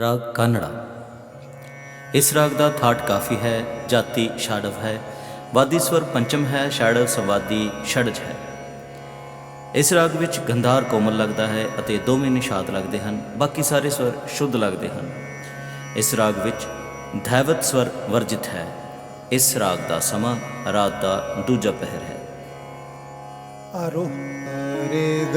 ਰਾਗ ਕਾਨੜਾ। ਇਸ ਰਾਗ ਦਾ ਥਾਟ ਕਾਫੀ ਹੈ, ਜਾਤੀ ਛਾੜਵ ਹੈ, ਵਾਦੀ ਸਵਰ ਪੰਚਮ ਹੈ, ਛਾੜਵ ਸਵਾਦੀ ਛੜਜ ਹੈ। ਇਸ ਰਾਗ ਵਿੱਚ ਗੰਧਾਰ ਕੋਮਲ ਲੱਗਦਾ ਹੈ ਅਤੇ ਦੋਵੇਂ ਨਿਸ਼ਾਦ ਲੱਗਦੇ ਹਨ, ਬਾਕੀ ਸਾਰੇ ਸਵਰ ਸ਼ੁੱਧ ਲੱਗਦੇ ਹਨ। ਇਸ ਰਾਗ ਵਿੱਚ ਧੈਵਤ ਸਵਰ ਵਰਜਿਤ ਹੈ। ਇਸ ਰਾਗ ਦਾ ਸਮਾਂ ਰਾਤ ਦਾ ਦੂਜਾ ਪਹਿਰ ਹੈ। ਆਰੋ ਰੇ ਗ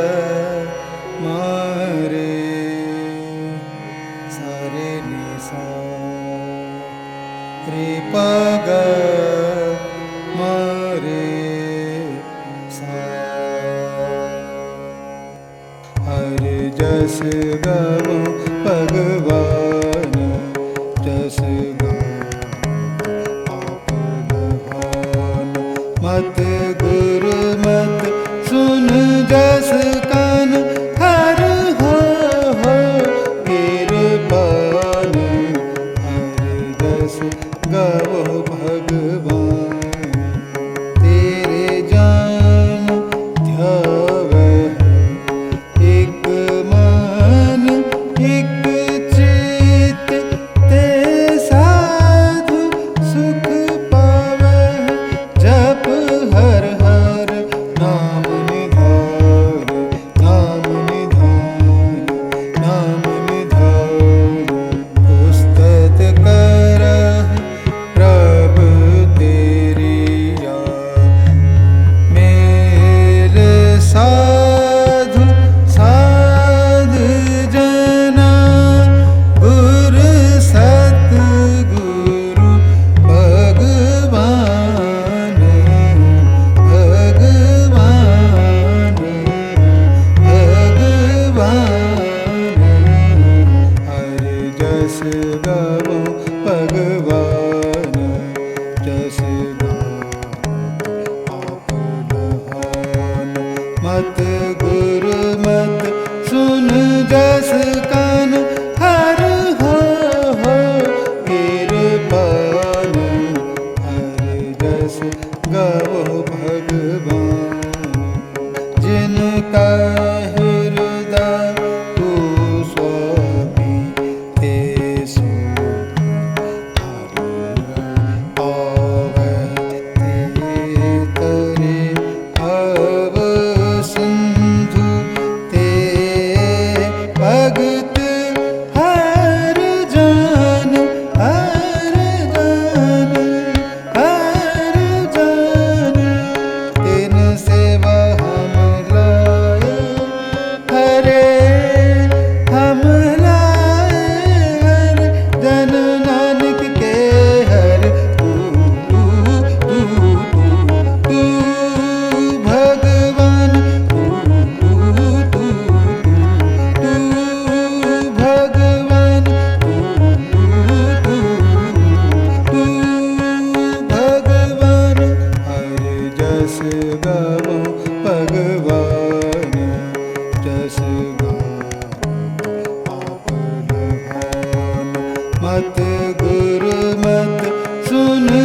ग मरे अरे जस् गौ भगव जस् गौ आ भगवाति ਗਵੋ ਭਗਵਾਨ ਜਿਨ ਕਾ ਹਿਰਦਾ kaldırmak sonu